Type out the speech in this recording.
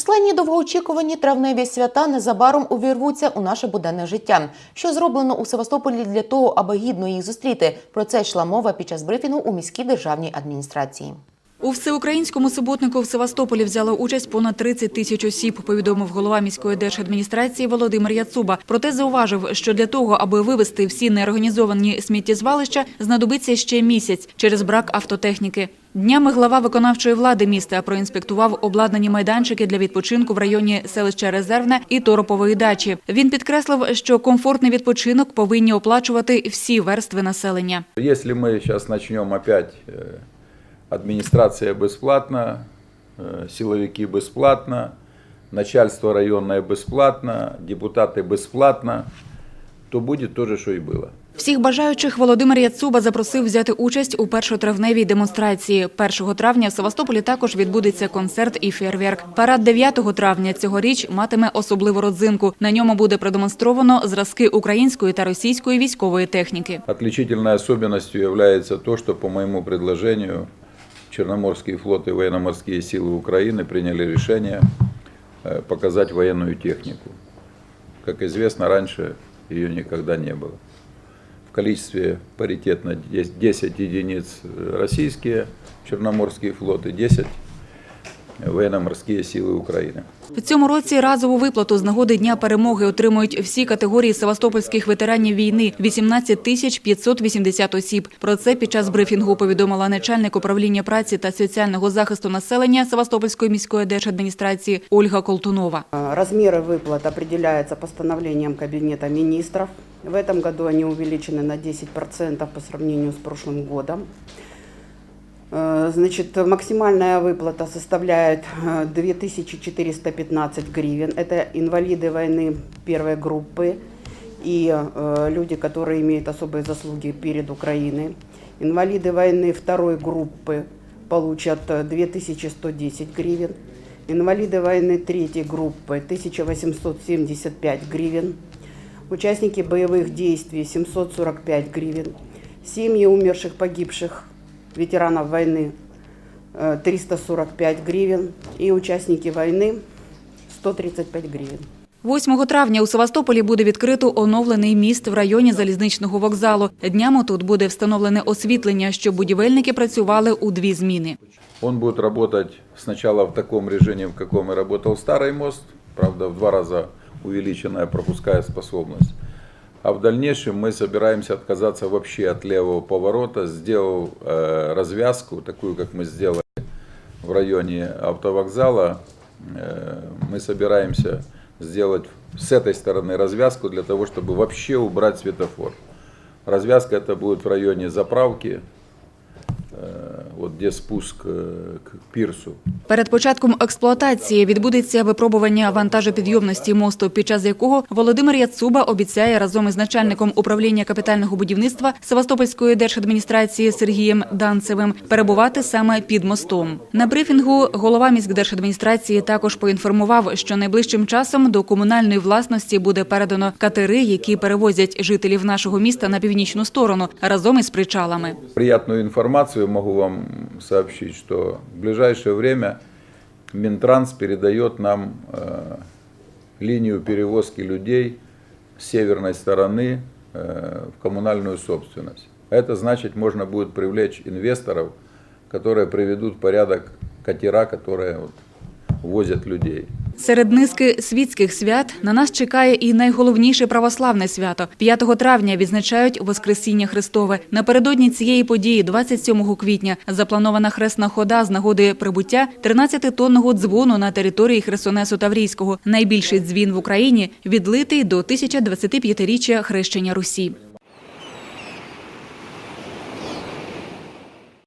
Численні довгоочікувані травневі свята незабаром увірвуться у наше буденне життя. Що зроблено у Севастополі для того, аби гідно їх зустріти? Про це йшла мова під час брифінгу у міській державній адміністрації. У всеукраїнському суботнику в Севастополі взяло участь понад 30 тисяч осіб, повідомив голова міської держадміністрації Володимир Яцуба. Проте зауважив, що для того, аби вивести всі неорганізовані сміттєзвалища, знадобиться ще місяць через брак автотехніки. Днями глава виконавчої влади міста проінспектував обладнані майданчики для відпочинку в районі селища Резервне і Торопової дачі. Він підкреслив, що комфортний відпочинок повинні оплачувати всі верстви населення. Мы сейчас начнем опять э, администрация бесплатно, э, силовики бесплатно, начальство районное бесплатно, депутаты бесплатно, то будет то же, что и было. Всіх бажаючих Володимир Яцуба запросив взяти участь у першотравневій демонстрації. 1 травня в Севастополі також відбудеться концерт і фейерверк. Парад 9 травня цьогоріч матиме особливу родзинку. На ньому буде продемонстровано зразки української та російської військової техніки. Отличительной особенностью является то, что по моему предложению Черноморский флот и военно-морские силы Украины приняли решение э, показать военную технику. Как известно, раньше ее никогда не было. В количестве паритетно 10 10 единиц э, российские Черноморские флоты, 10 военно-морские силы Украины. В цьому році разову виплату з нагоди Дня перемоги отримують всі категорії севастопольських ветеранів війни – 18 тисяч 580 осіб. Про це під час брифінгу повідомила начальник управління праці та соціального захисту населення Севастопольської міської держадміністрації Ольга Колтунова. Размеры выплат определяются постановлением Кабинета министров. В этом году они увеличены на 10% по сравнению с прошлым годом. Э, Значит, максимальная выплата составляет э, 2415 гривен. Это инвалиды войны первой группы и э, люди, которые имеют особые заслуги перед Украиной. Инвалиды войны второй группы получат э, 2110 гривен. Инвалиды войны третьей группы 1875 гривен. Участники боевых действий 745 гривен. Семьи умерших, погибших ветеранов войны э, 345 гривен. И участники войны 135 гривен. 8 травня у Севастополі буде відкрито оновлений міст в районі залізничного вокзалу. Днями тут буде встановлене освітлення, щоб будівельники працювали у дві зміни. Он будет работать сначала в таком режиме, в каком и работал старый мост, правда, в два раза увеличенная пропускная способность. А в дальнейшем мы собираемся отказаться вообще от левого поворота, сделав э, развязку, такую, как мы сделали в районе автовокзала. Э, мы собираемся сделать с этой стороны развязку для того, чтобы вообще убрать светофор. Развязка это будет в районе заправки, э, вот где спуск э, к пирсу. Перед початком експлуатації відбудеться випробування вантажопідйомності мосту, під час якого Володимир Яцуба обіцяє разом із начальником управління капітального будівництва Севастопольської держадміністрації Сергієм Данцевим перебувати саме під мостом. На брифінгу голова міськдержадміністрації також поінформував, що найближчим часом до комунальної власності буде передано катери, які перевозять жителів нашого міста на північну сторону разом із причалами. Приятную информацию могу вам сообщить, что в ближайшее время Минтранс передает нам э, линию перевозки людей с северной стороны э, в коммунальную собственность. Это значит, можно будет привлечь инвесторов, которые приведут в порядок катера, которые вот, возят людей. Серед низки світських свят на нас чекає і найголовніше православне свято. 5 травня відзначають Воскресіння Христове. Напередодні цієї події, 27 квітня, запланована хресна хода з нагоди прибуття 13-тонного дзвону на території Хресонесу Таврійського. Найбільший дзвін в Україні відлитий до 1025-річчя хрещення Русі.